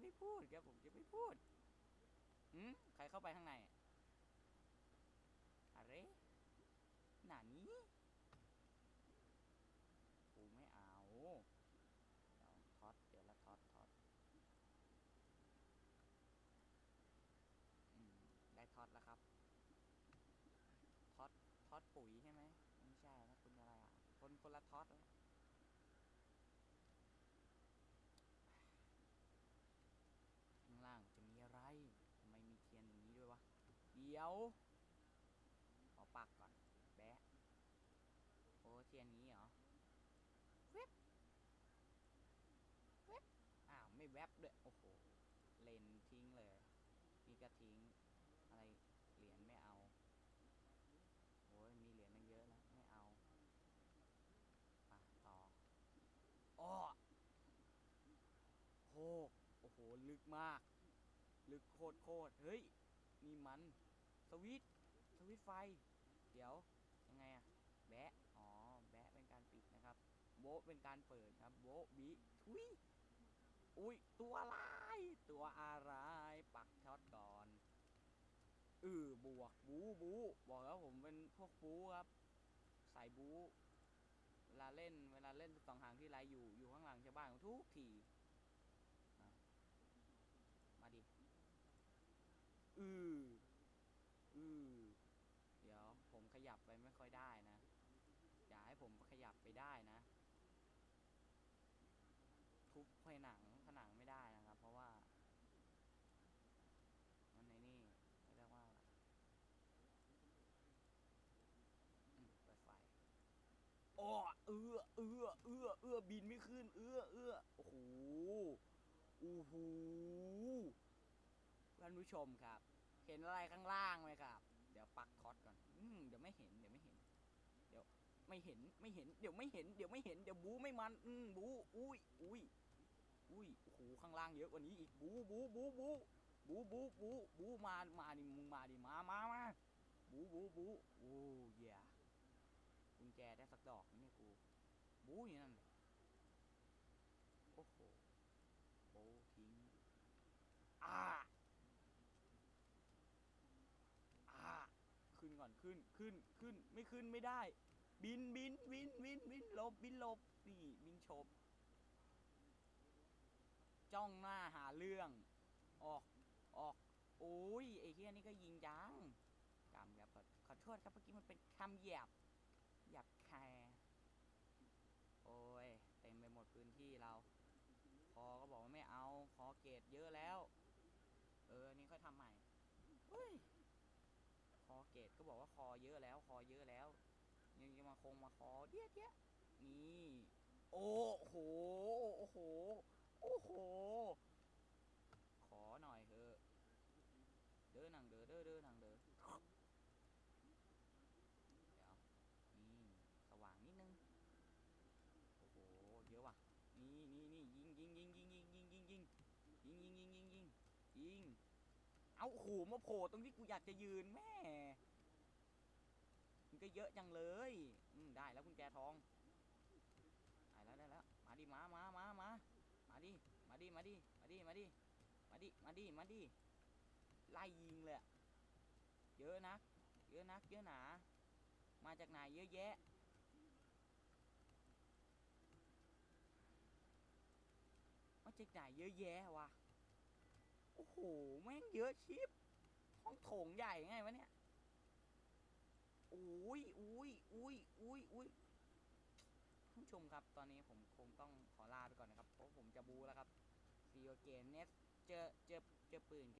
ไม่พูดครับผมจะไม่พูดหืมใครเข้าไปข้างในอะอะไรหนานี้กูไม่เอาเดี๋ยวท็อตเดี๋ยวละท็อตท็อตอืมได้ท็อตแล้วครับท็อตท็อตปุ๋ยใช่ไหมไม่ใช่นะคุณอะไรอะ คนคนละท็อตแล้ว ข้างล่างจะมีอะไรทำไมมีเทียนอย่างนี้ด้วยวะ เดี๋ยว ขอปักก่อน แบะโอ้เทียนนี้เหรอเว็บเว็บอ้าว ไม่แวบด้วย โอ้โห เลนทิ้งเลยนี่ก็ทิ้ง อะไร เหรียญไม่เอา โอ้ย มีเหรียญตั้งเยอะแล้วไม่เอาอะต่ออ้อโหโอ้โห ลึกมาก ลึกโคตรโคตรเฮ้ย นี่มัน สวิตสวิตไฟ เดี๋ยวยังไงอะแบะอ๋อแบะเป็นการปิดนะครับ โบเป็นการเปิดครับ โบบิทุยอุ้ยตัวอะไรตัวอะไรปักช็อตก่อนเออบวกบูบูบอกแล้วผมเป็นพวกบูครับใส่บูเวลาเล่นเวลาเล่นสองหางที่ไรอยู่อยู่ข้างหลังชาวบ้านทุกทีมาดิอือออ เดี๋ยวผมขยั บไปไม่ค่อยได้นะ อย่าให้ผมขยับไปได้นะ ทุบผนังผนังไม่ได้นะครับ เพราะว่า มันในนี่เรียกว่าเปิดไฟอ้อเอื้อเอื้อเอื้อเอื้อบินไม่ขึ้น เอื้อเอื้อโอ้โหโอ้โหท่านผู้ชมครับ เห็นอะไรข้างล่างไหมครับ เดี๋ยวปักคอสก่อน ไม่เห็นเดี๋ยวไม่เห็น เดี๋ยวไม่เห็นไม่เห็น เดี๋ยวไม่เห็นเดี๋ยวไม่เห็นเดี๋ยวบูไม่มันอืมบูอุ้ยอุ้ยอุ้ยโอ้โหข้างล่างเยอะกว่านี้อีกบูบูบูบูบูบูบูบูมามาดิมึงมาดิมามามาบูบูบูโอ้ยกุญแจได้สักดอกนี่กูบูอยู่นั่นเลยโอ้โห โบะทิ้ง อ่า อ่า ขึ้นขึ้นขึ้นไม่ขึ้นไม่ได้ บินบินบินบินบินลบบินลบนี่บินชบ จ้องหน้าหาเรื่อง ออกออกโอ้ยไอ้เฮียนี่ก็ยิงจังจำครับขอโทษครับเมื่อกี้มันเป็นคำหยาบหยาบแคร์โอ้ย เต็มไปหมดพื้นที่เรา คอก็บอกว่าไม่เอา คอเกรดเยอะแล้ว เออ นี่ค่อยทำใหม่ เฮ้ย คอเก็บอกว่าคอเยอะแล้วคอเยอะแล้ว ยังจะมาคงมาคอเดียดเดียนี่โอ้โหโอ้โหโอ้โห ขอหน่อยเถอะเด้อหนังเด้อเด้อเด้อหนังเด้อเดี๋ยวนี่สว่างนิดนึงโอ้โหเยอะว่ะนี่นี่นี่ยิงยิงยิงยิงยิงยิงยิงยิงยิงยิงยิงยิงยิงยิงเอาโอ้โหมาโผล่ตรงที่กูอยากจะยืนแม่ มันก็เยอะจังเลยอืมได้แล้วกุญแจทองได้แล้วได้แล้วมาดิมามามามามาดิมาดิมาดิมาดิมาดิมาดิมาดิมาดิไล่ยิงเลยเยอะนัก เยอะนัก เยอะหนา มาจากไหนเยอะแยะมาจากไหนเยอะแยะวะโอ้โหแม่งเยอะชิบห้องโถงใหญ่ไงวะเนี่ย อุ้ยอุ้ยอุ้ยอุ้ยอุ้ยผู้ชมครับ ตอนนี้ผมคงต้องขอลาไปก่อนนะครับ เพราะผมจะบูแล้วครับซีโอเกนเนสเจอเจอเจอปืน